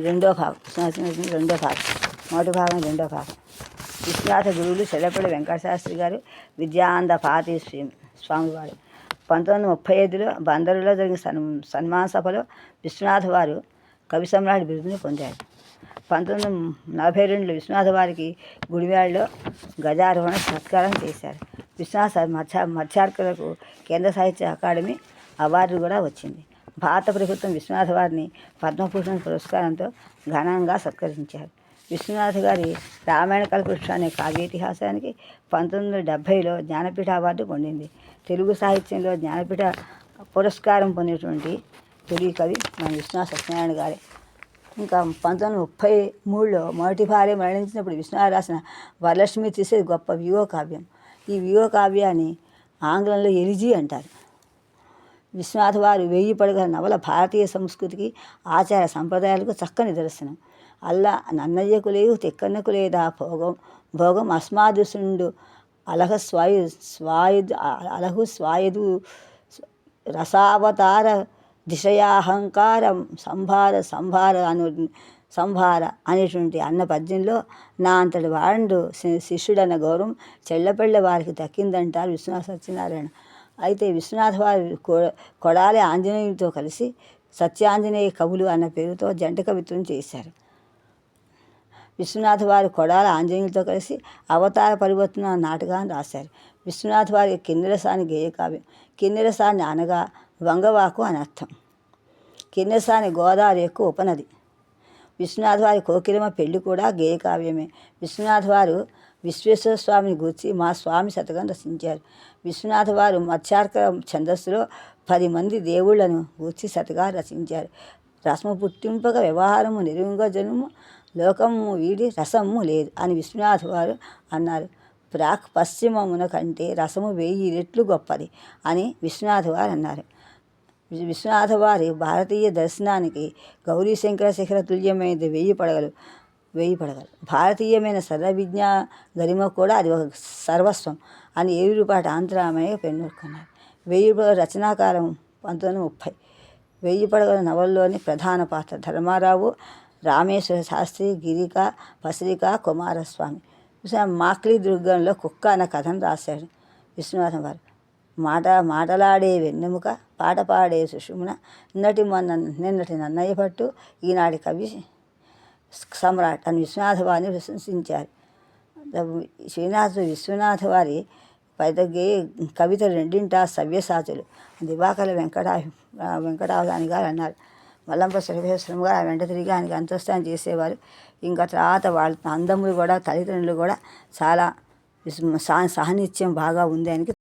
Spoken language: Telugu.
రెండో భాగం. విశ్వనాథ రెండో భాగం. మొదటి భాగం రెండో భాగం. విశ్వనాథ గురువులు చెల్లపల్లి వెంకటశాస్త్రి గారు విద్యాంద పాతి శ్రీ స్వామివారు. పంతొమ్మిది వందల ముప్పై ఐదులో బందరులో జరిగిన సన్ సన్మాన సభలో విశ్వనాథ వారు కవి సమ్రాట్ బిరుదును పొందారు. పంతొమ్మిది వందల నలభై రెండులో విశ్వనాథ వారికి గుడివాడలో గజారోహణ సత్కారం చేశారు. విశ్వనాథ మత్స్య మత్స్యార్కులకు కేంద్ర సాహిత్య అకాడమీ అవార్డు కూడా వచ్చింది. భారత ప్రభుత్వం విశ్వనాథ్ వారిని పద్మభూషణ్ పురస్కారంతో ఘనంగా సత్కరించారు. విశ్వనాథ్ గారి రామాయణ కల్పృష్ణ అనే కావ్యేతిహాసానికి పంతొమ్మిది వందల డెబ్భైలో జ్ఞానపీఠ అవార్డు పొందింది. తెలుగు సాహిత్యంలో జ్ఞానపీఠ పురస్కారం పొందినటువంటి తొలి కవి మన విశ్వనాథ సత్యనారాయణ గారే. ఇంకా పంతొమ్మిది వందల ముప్పై మూడులో మొదటి భార్య మరణించినప్పుడు విశ్వనాథ్ రాసిన వరలక్ష్మి తీసేది గొప్ప వ్యూహ కావ్యం. ఈ వ్యూహ కావ్యాన్ని ఆంగ్లంలో ఎలిజీ అంటారు. విశ్వనాథ్ వారు వేయి పడగల నవల భారతీయ సంస్కృతికి ఆచార సంప్రదాయాలకు చక్కని నిదర్శనం. అల్లా నన్నయ్యకు లేదు తెక్కన్నకు లేదా భోగం. భోగం అస్మాదుసుండు అలహ స్వాయు స్వాయుధ అలహు స్వాయుధు రసావతార దిశయాహంకారం సంభార సంభార అను సంభార అనేటువంటి అన్న పద్యంలో నా అంతటి వాడు శిష్యుడన్న గౌరవం చెల్లపెళ్ళ వారికి దక్కిందంటారు విశ్వనాథ సత్యనారాయణ. అయితే విశ్వనాథ వారి కొడాలి ఆంజనేయునితో కలిసి సత్యాంజనేయ కవులు అన్న పేరుతో జంట కవిత్వం చేశారు. విశ్వనాథ వారి కొడాల ఆంజనేయులతో కలిసి అవతార పరివర్తన నాటకాన్ని రాశారు. విశ్వనాథ వారి కిన్నెరసాని గేయకావ్యం కిన్నెరసాని అనగా వంగవాకు అని అర్థం. కిన్నెరసాని గోదావరి యొక్క ఉపనది. విశ్వనాథ వారి కోకిలమ పెళ్ళి కూడా గేయకావ్యమే. విశ్వనాథ వారు విశ్వేశ్వర స్వామిని గూర్చి మా స్వామి శతకం రచించారు విశ్వనాథ వారు మత్స్యార్క ఛందస్సులో పది మంది దేవుళ్ళను గూర్చి శతగా రచించారు. రసము పుట్టింపక వ్యవహారము నిరుంగ జనము లోకము వీడి రసము లేదు అని విశ్వనాథ వారు అన్నారు. ప్రాక్ పశ్చిమమున కంటే రసము వెయ్యి రెట్లు గొప్పది అని విశ్వనాథ వారు అన్నారు. విశ్వనాథ వారి భారతీయ దర్శనానికి గౌరీశంకర శిఖర తుల్యమైనది వెయ్యి పడగలు. వెయ్యి పడగలు భారతీయమైన సర్వ విజ్ఞా గరిమ కూడా అది ఒక సర్వస్వం అని ఏరుపాటి ఆంధ్రామయ్య పెన్నుకున్నారు వెయ్యి పడగల రచనాకాలం పంతొమ్మిది ముప్పై. వెయ్యి పడగల నవల్లోని ప్రధాన పాత్ర ధర్మారావు రామేశ్వర శాస్త్రి గిరిక పసిరిక కుమారస్వామి. మాక్లీ దుర్గంలో కుక్క అన్న కథను రాశాడు విశ్వనాథం వారు మాట మాటలాడే వెన్నెముక పాట పాడే సుషుమ్న నిన్నటి మొన్న నిన్నటి నన్నయ్య పట్టు ఈనాటి కవి సమ్రాట్ అని విశ్వనాథ వారిని ప్రశంసించారు. శ్రీనాథ విశ్వనాథ వారి పైదగ్గి కవిత రెండింటా సవ్యసాచులు దివాకర వెంకట వెంకటావధాని గారు అన్నారు. మల్లంప సర్వేశ్వరం గారు ఆ వెంట తిరిగి ఆయనకి అంతస్థానం చేసేవారు. ఇంకా తర్వాత వాళ్ళ అందములు కూడా తల్లిదండ్రులు కూడా చాలా విస్- సహ- సహనిత్యం బాగా ఉంది ఆయనకి.